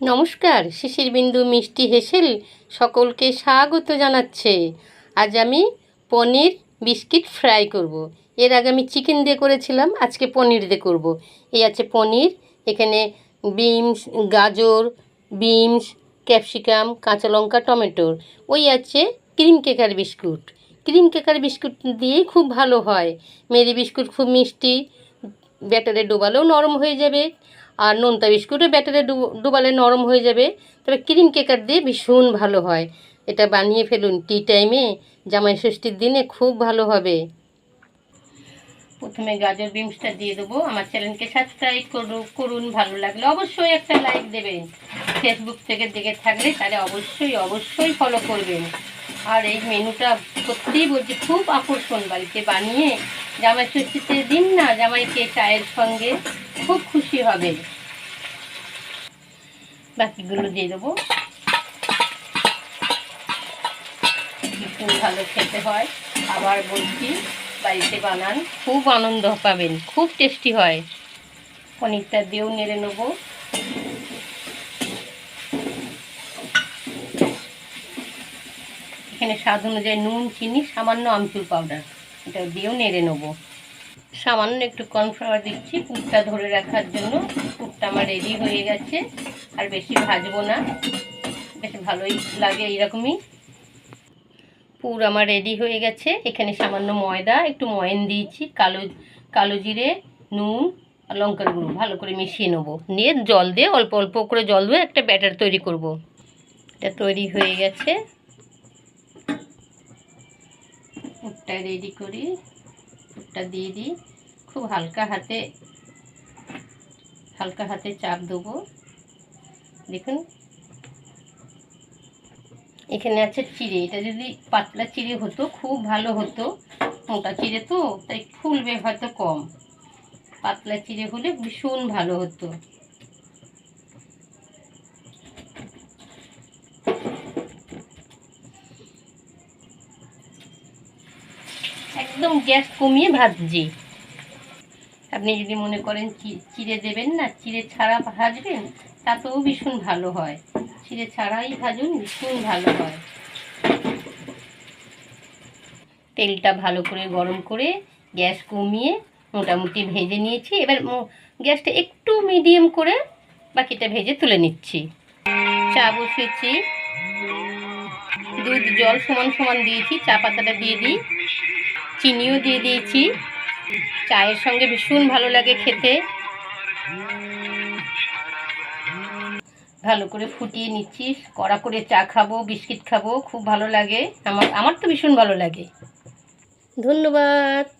নমস্কার, শিশির বিন্দু মিষ্টি হেসেল সকলকে স্বাগত জানাচ্ছে। আজ আমি পনির বিস্কিট ফ্রাই করব। এর আগে আমি চিকেন দিয়ে করেছিলাম, আজকে পনির দিয়ে করব। এই আছে পনির, এখানে বিনস, গাজর, বিনস, ক্যাপসিকাম, কাঁচা লঙ্কা টমেটোর ওই আছে ক্রিম কেকার বিস্কুট। ক্রিম কেকার বিস্কুট দিয়েই খুব ভালো হয়। মেরি বিস্কুট খুব মিষ্টি ব্যাটারে ডোবালেও নরম হয়ে যাবে। আর নোনতা বিস্কুটও ব্যাটারে ডুব- ডুবালে নরম হয়ে যাবে। তবে ক্রিম কেকার দিয়ে ভীষণ ভালো হয়। এটা বানিয়ে ফেলুন টি টাইমে। জামাই ষষ্ঠীর দিনে খুব ভালো হবে। প্রথমে গাজর বিমসটা দিয়ে দেবো। আমার চ্যানেলকে সাবস্ক্রাইব করুন, ভালো লাগলে অবশ্যই একটা লাইক দেবেন। ফেসবুক থেকে দেখে থাকলে তাহলে অবশ্যই অবশ্যই ফলো করবেন। আর এই মেনুটা সত্যিই বলছি, খুব আকর্ষণ বাড়িতে বানিয়ে। জামাই ষষ্ঠীতে দিন না, জামাইকে চায়ের সঙ্গে খুব খুশি হবে। বাকিগুলো দিয়ে দেবো। ভীষণ ভালো খেতে হয়। আবার বলছি, বাড়িতে বানান। খুব আনন্দ পাবেন, খুব টেস্টি হয়। পনিরটা দিয়েও নেড়ে নেব। এখানে স্বাদ অনুযায়ী নুন, চিনি, সামান্য আমচুর পাউডার। এটা দিয়েও নেড়ে নেব। সামান্য একটু কর্নফ্লাওয়ার দিচ্ছি, পুরটা ধরে রাখার জন্য পুরটা আমার রেডি হয়ে গেছে, আর বেশি ভাজবো না। বেশ ভালোই লাগে এইরকমই। পুর আমার রেডি হয়ে গেছে। এখানে সামান্য ময়দা, একটু ময়ন দিয়েছি, কালো কালো জিরে, নুন, আর লঙ্কার গুঁড়ো। ভালো করে মিশিয়ে নেব। নিয়ে জল দিয়ে অল্প অল্প করে জল দিয়ে একটা ব্যাটার তৈরি করব। এটা তৈরি হয়ে গেছে। পুরটা রেডি করি পুরটা দিয়ে দিই। খুব হালকা হাতে হালকা হাতে চাপ দেবো। দেখুন। এখানে আছে চিড়ে। এটা যদি পাতলা চিড়ে হতো, খুব ভালো হতো। মোটা চিড়ে তো, তাই ফুলবে হয়তো কম। পাতলা চিড়ে হলে ভীষণ ভালো হতো। একদম গ্যাস কমিয়ে ভাজছি। আপনি যদি মনে করেন চিড়ে দেবেন না, চিড়ে ছাড়া ভাজবেন, তাতেও ভীষণ ভালো হয়। চিড়ে ছাড়াই ভাজুন, ভীষণ ভালো হয়। তেলটা ভালো করে গরম করে গ্যাস কমিয়ে মোটামুটি ভেজে নিয়েছি। এবার গ্যাসটা একটু মিডিয়াম করে বাকিটা ভেজে তুলে নিচ্ছি। চা বসিয়েছি। দুধ জল সমান সমান দিয়েছি, চা পাতাটা দিয়ে দিই। চিনিও দিয়ে দিয়েছি। চায়ের সঙ্গে ভীষণ ভালো লাগে খেতে। ভালো করে ফুটিয়ে নিচ্ছি, কড়া করে চা খাব, বিস্কিট খাব, খুব ভালো লাগে। আমার আমার তো ভীষণ ভালো লাগে। ধন্যবাদ।